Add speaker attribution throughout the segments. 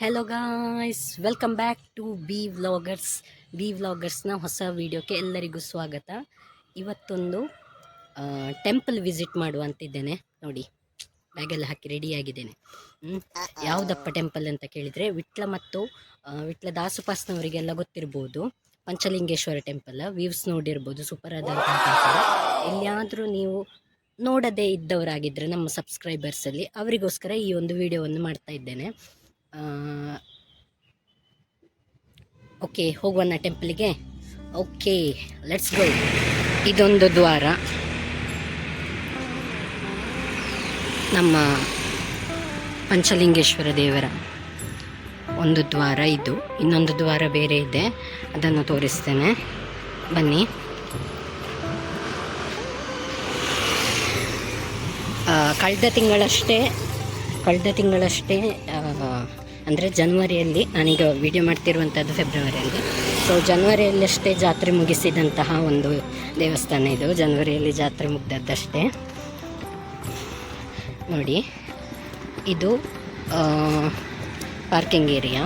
Speaker 1: Hello guys welcome back to B vloggers B ವ್ಲಾಗರ್ಸ್ನ ಹೊಸ ವೀಡಿಯೋಕ್ಕೆ ಎಲ್ಲರಿಗೂ ಸ್ವಾಗತ. ಇವತ್ತೊಂದು ಟೆಂಪಲ್ ವಿಸಿಟ್ ಮಾಡುವಂತಿದ್ದೇನೆ. ನೋಡಿ ಬ್ಯಾಗೆಲ್ಲ ಹಾಕಿ ರೆಡಿಯಾಗಿದ್ದೇನೆ. ಯಾವುದಪ್ಪ ಟೆಂಪಲ್ ಅಂತ ಕೇಳಿದರೆ ವಿಟ್ಲ ಮತ್ತು ವಿಟ್ಲ ದಾಸುಪಾಸ್ನವರಿಗೆಲ್ಲ ಗೊತ್ತಿರ್ಬೋದು. ಪಂಚಲಿಂಗೇಶ್ವರ ಟೆಂಪಲ್ ವ್ಯೂವ್ಸ್ ನೋಡಿರ್ಬೋದು ಸೂಪರ್ ಆದಂಥ ಟೆಂಪಲ್ ಎಲ್ಲಿಯಾದರೂ ನೀವು ನೋಡದೇ ಇದ್ದವರಾಗಿದ್ದರೆ ನಮ್ಮ ಸಬ್ಸ್ಕ್ರೈಬರ್ಸಲ್ಲಿ ಅವರಿಗೋಸ್ಕರ ಈ ಒಂದು ವಿಡಿಯೋವನ್ನು ಮಾಡ್ತಾ ಇದ್ದೇನೆ. ಓಕೆ ಹೋಗುವನ ಟೆಂಪಲ್ಗೆ? ಓಕೆ ಲೆಟ್ಸ್ ಗೋ ಇದೊಂದು ದ್ವಾರ. ನಮ್ಮ ಪಂಚಲಿಂಗೇಶ್ವರ ದೇವರ ಒಂದು ದ್ವಾರ ಇದು. ಇನ್ನೊಂದು ದ್ವಾರ ಬೇರೆ ಇದೆ. ಅದನ್ನು ತೋರಿಸ್ತೇನೆ. ಬನ್ನಿ. ಕಳೆದ ತಿಂಗಳಷ್ಟೇ ಕಳೆದ ತಿಂಗಳಷ್ಟೇ ಅಂದರೆ ಜನವರಿಯಲ್ಲಿ ನಾನೀಗ ವಿಡಿಯೋ ಮಾಡ್ತಿರುವಂಥದ್ದು ಫೆಬ್ರವರಿಯಲ್ಲಿ ಸೊ ಜನವರಿಯಲ್ಲಷ್ಟೇ ಜಾತ್ರೆ ಮುಗಿಸಿದಂತಹ ಒಂದು ದೇವಸ್ಥಾನ ಇದು. ಜನವರಿಯಲ್ಲಿ ಜಾತ್ರೆ ಮುಗ್ದದ್ದಷ್ಟೇ. ನೋಡಿ, ಇದು ಪಾರ್ಕಿಂಗ್ ಏರಿಯಾ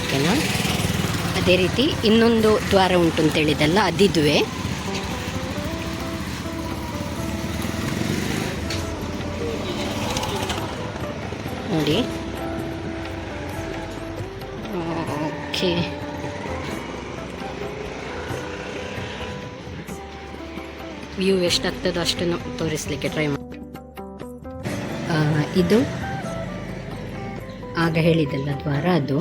Speaker 1: ಓಕೆನಾ? ಅದೇ ರೀತಿ ಇನ್ನೊಂದು ದ್ವಾರ ಉಂಟು ಅಂತ ಹೇಳಿದಲ್ಲ ಅದಿದುವೆ. ನೋಡಿ. ಓಕೆ. ವ್ಯೂ ಎಷ್ಟಾಗ್ತದೋ ಅಷ್ಟನ್ನು ತೋರಿಸ್ಲಿಕ್ಕೆ ಟ್ರೈ ಮಾಡಿ ಇದು? ಆಗ ಹೇಳಿದ್ದಲ್ಲ ದ್ವಾರ ಅದು.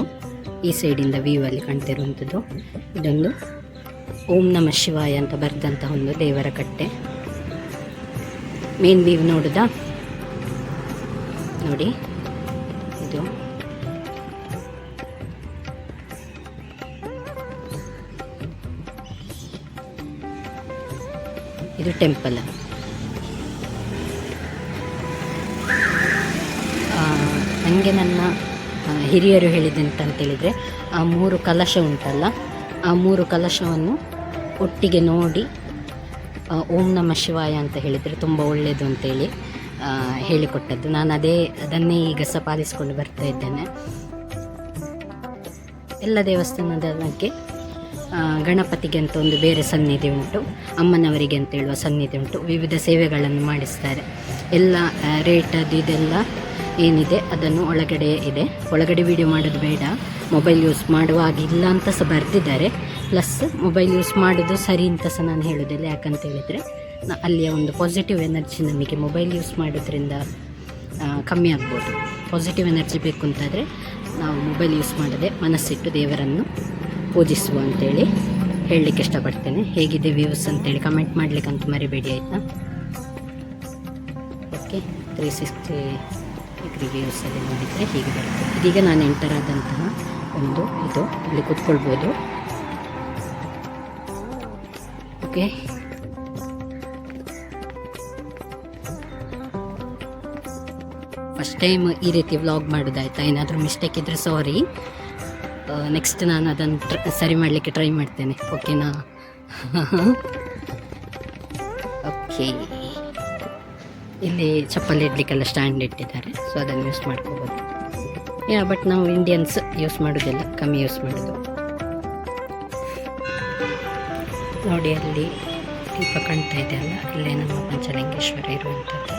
Speaker 1: ಈ ಸೈಡಿಂದ ವ್ಯೂ ಅಲ್ಲಿ ಕಾಣ್ತಿರುವಂಥದ್ದು. ಇದೊಂದು ಓಂ ನಮ ಶಿವಾಯ ಅಂತ ಬರೆದಂಥ ಒಂದು ದೇವರ ಕಟ್ಟೆ. ಮೇನ್ ವ್ಯೂ ನೋಡುದಾ? ನೋಡಿ. ಇದು. ಇದು ಟೆಂಪಲ್. ನನಗೆ ನನ್ನ ಹಿರಿಯರು ಹೇಳಿದಂತ ಅಂತೇಳಿದರೆ ಆ ಮೂರು ಕಲಶ ಉಂಟಲ್ಲ, ಆ ಮೂರು ಕಲಶವನ್ನು ಒಟ್ಟಿಗೆ ನೋಡಿ ಓಂ ನಮ ಶಿವಾಯ ಅಂತ ಹೇಳಿದರೆ ತುಂಬ ಒಳ್ಳೆಯದು ಅಂತೇಳಿ. ಹೇಳಿಕೊಟ್ಟದ್ದು. ನಾನು ಅದೇ, ಅದನ್ನೇ ಈಗ ಸಹ ಬರ್ತಾ ಇದ್ದೇನೆ. ಎಲ್ಲ ದೇವಸ್ಥಾನದ ಬಗ್ಗೆ ಗಣಪತಿಗೆ ಅಂತ ಒಂದು ಬೇರೆ ಸನ್ನಿಧಿ ಉಂಟು. ಅಮ್ಮನವರಿಗೆ ಅಂತ ಹೇಳುವ ಸನ್ನಿಧಿ ಉಂಟು. ವಿವಿಧ ಸೇವೆಗಳನ್ನು ಮಾಡಿಸ್ತಾರೆ. ಎಲ್ಲ ರೇಟ್ ಅದು ಇದೆಲ್ಲ ಏನಿದೆ, ಅದನ್ನು ಒಳಗಡೆ ಇದೆ. ಒಳಗಡೆ ವಿಡಿಯೋ ಮಾಡೋದು ಬೇಡ. ಮೊಬೈಲ್ ಯೂಸ್ ಮಾಡುವಾಗಿಲ್ಲ ಅಂತ ಸಹ ಬರೆದಿದ್ದಾರೆ. ಪ್ಲಸ್ ಮೊಬೈಲ್ ಯೂಸ್ ಮಾಡೋದು ಸರಿ ಅಂತ ಸಹ ನಾನು ಹೇಳೋದಿಲ್ಲ. ಯಾಕಂತ ಹೇಳಿದರೆ ಅಲ್ಲಿಯ ಒಂದು ಪಾಸಿಟಿವ್ ಎನರ್ಜಿ ನಮಗೆ ಮೊಬೈಲ್ ಯೂಸ್ ಮಾಡೋದ್ರಿಂದ ಕಮ್ಮಿ ಆಗ್ಬೋದು. ಪಾಸಿಟಿವ್ ಎನರ್ಜಿ ಬೇಕು ಅಂತಾದರೆ ನಾವು ಮೊಬೈಲ್ ಯೂಸ್ ಮಾಡದೆ ಮನಸ್ಸಿಟ್ಟು ದೇವರನ್ನು ಪೂಜಿಸುವ ಅಂತೇಳಿ ಹೇಳಲಿಕ್ಕೆ ಇಷ್ಟಪಡ್ತೇನೆ. ಹೇಗಿದೆ ವ್ಯೂಸ್ ಅಂತೇಳಿ ಕಮೆಂಟ್ ಮಾಡಲಿಕ್ಕಂತೂ ಮರಿಬೇಡಿ, ಆಯಿತಾ? ಓಕೆ ತ್ರೀ ಸಿಕ್ಸ್ಟಿ ಡಿಗ್ರಿ ವ್ಯೂಸಲ್ಲಿ ನೋಡಿದರೆ ಹೀಗೆ ಬರುತ್ತೆ. ಇದೀಗ ನಾನು ಎಂಟರ್ ಆದಂತಹ ಒಂದು ಇದು ಇಲ್ಲಿ ಕೂತ್ಕೊಳ್ಬೋದು. ಓಕೆ ಫಸ್ಟ್ ಟೈಮ್ ಈ ರೀತಿ ವ್ಲಾಗ್ ಮಾಡೋದಾಯ್ತಾ? ಏನಾದರೂ ಮಿಸ್ಟೇಕ್ ಇದ್ದರೆ ಸಾರಿ ನೆಕ್ಸ್ಟ್ ನಾನು ಅದನ್ನು ಟ್ರ ಸರಿ ಮಾಡಲಿಕ್ಕೆ ಟ್ರೈ ಮಾಡ್ತೇನೆ. ಓಕೆನಾ ಓಕೆ ಇಲ್ಲಿ ಚಪ್ಪಲಿ ಇಡ್ಲಿಕ್ಕೆಲ್ಲ ಸ್ಟ್ಯಾಂಡ್ ಇಟ್ಟಿದ್ದಾರೆ. ಸೊ ಅದನ್ನು ಯೂಸ್ ಮಾಡ್ಕೋಬೋದು. ಯಾ ಬಟ್ ನಾವು ಇಂಡಿಯನ್ಸ್ ಯೂಸ್ ಮಾಡೋದಿಲ್ಲ. ಕಮ್ಮಿ ಯೂಸ್ ಮಾಡೋದು. ನೋಡಿ, ಅಲ್ಲಿ ದೀಪ ಕಾಣ್ತಾ ಇದೆ ಅಲ್ಲ? ಅಲ್ಲೇ ನಮ್ಮ ಪಂಚಲಿಂಗೇಶ್ವರ ಇರುವಂಥದ್ದು.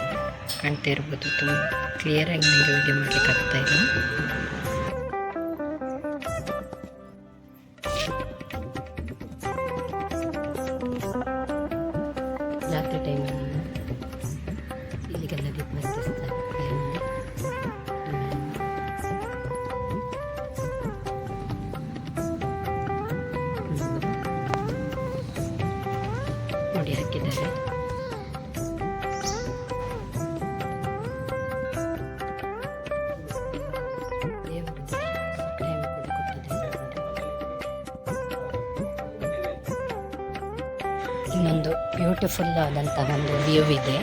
Speaker 1: ಕಾಣ್ತಾ ಇರ್ಬೋದು ತುಂಬ. ಕ್ಲಿಯರಾಗಿ ನನಗೆ ವಿಡಿಯೋ ಮಾಡಲಿಕ್ಕೆ ಆಗ್ತಾ ಇಲ್ಲ ಜಾತ್ರೆ ಟೈಮ್ ಇಲ್ಲಿಗೆಲ್ಲ ದೀಪ ಹಚ್ಚಿಸ್ತಾರೆ ನೋಡಿ. ನೋಡಿ ಹಾಕಿದ್ದಾರೆ ಇನ್ನೊಂದು ಬ್ಯೂಟಿಫುಲ್ ಆದಂತಹ ಒಂದು ವ್ಯೂ ಇದೆ.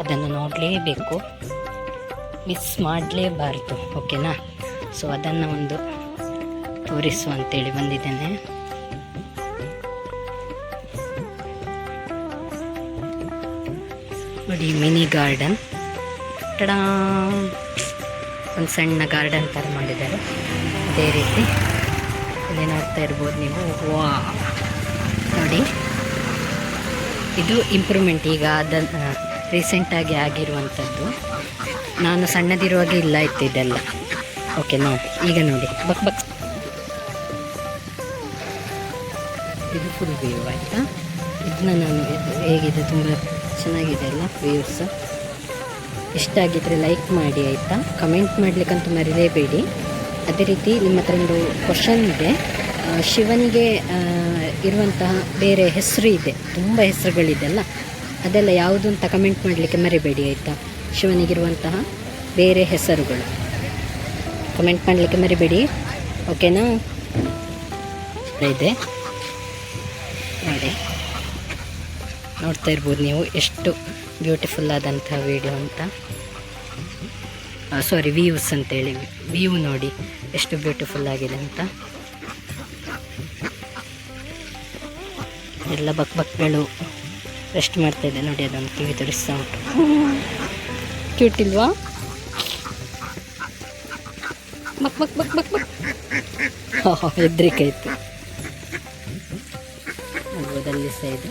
Speaker 1: ಅದನ್ನು ನೋಡಲೇಬೇಕು. ಮಿಸ್ ಮಾಡಲೇಬಾರ್ದು ಓಕೆನಾ ಸೊ ಅದನ್ನು ಒಂದು ತೋರಿಸು ಅಂತೇಳಿ ಬಂದಿದ್ದೇನೆ. ನೋಡಿ ಮಿನಿ ಗಾರ್ಡನ್ ಟಡಾ ಒಂದು ಸಣ್ಣ ಗಾರ್ಡನ್ ಥರ ಮಾಡಿದ್ದಾರೆ. ಅದೇ ರೀತಿ. ಇಲ್ಲಿ ನೋಡ್ತಾ ಇರ್ಬೋದು ನೀವು. ವಾ ನೋಡಿ. ಇದು ಇಂಪ್ರೂವ್ಮೆಂಟ್ ಈಗ ಅದ ರೀಸೆಂಟಾಗಿ ಆಗಿರುವಂಥದ್ದು. ನಾನು ಸಣ್ಣದಿರುವಾಗ ಇಲ್ಲ ಇತ್ತು ಇದೆಲ್ಲ ಓಕೆ ನೋಡಿ ಈಗ ನೋಡಿ. ಬಕ್ ಬಕ್. ಇದು ಫುಲ್ ವ್ಯೂ ಆಯಿತಾ? ಇದನ್ನ ನಾನು ಹೇಗಿದೆ? ತುಂಬ ಚೆನ್ನಾಗಿದೆ ಅಲ್ಲ ವ್ಯೂಸ್ ಇಷ್ಟ ಆಗಿದ್ದರೆ ಲೈಕ್ ಮಾಡಿ ಆಯಿತಾ? ಕಮೆಂಟ್ ಮಾಡಲಿಕ್ಕಂತೂ ಮರಿಲೇಬೇಡಿ. ಅದೇ ರೀತಿ ನಿಮ್ಮ ಹತ್ರ ಒಂದು ಕ್ವಶನ್ ಇದೆ. ಶಿವನಿಗೆ ಇರುವಂತಹ ಬೇರೆ ಹೆಸರು ಇದೆ. ತುಂಬ ಹೆಸರುಗಳಿದೆ ಅಲ್ಲ ಅದೆಲ್ಲ ಯಾವುದು ಅಂತ ಕಮೆಂಟ್ ಮಾಡಲಿಕ್ಕೆ ಮರಿಬೇಡಿ, ಆಯಿತಾ? ಶಿವನಿಗಿರುವಂತಹ ಬೇರೆ ಹೆಸರುಗಳು. ಕಮೆಂಟ್ ಮಾಡಲಿಕ್ಕೆ ಮರಿಬೇಡಿ. ಓಕೆನಾ ಇದೆ. ನೋಡಿ. ನೋಡ್ತಾ ಇರ್ಬೋದು ನೀವು ಎಷ್ಟು ಬ್ಯೂಟಿಫುಲ್ ಆದಂಥ ವಿಡಿಯೋ ಅಂತ. ಸಾರಿ ವ್ಯೂಸ್ ಅಂತೇಳಿ ವ್ಯೂ ನೋಡಿ, ಎಷ್ಟು ಬ್ಯೂಟಿಫುಲ್ ಆಗಿದೆ ಅಂತ. ಎಲ್ಲ ಬಕ್ ಬಕ್ಗಳು ರೆಸ್ಟ್ ಮಾಡ್ತಾ ಇದೆ ನೋಡಿ ಅದೊಂದು ಕಿವಿ ತೋರಿಸ್ತಾ ಉಂಟು. ಕ್ಯೂಟ್ ಇಲ್ವಾ? ಬಕ್ ಬಕ್ ಬಕ್ ಬಕ್ ಬಕ್. ಹೆದ್ರಿಕೆ ಆಯ್ತು. ನೋಡ್ಬೋದು ಅಲ್ಲಿ ಸಹ ಇದೆ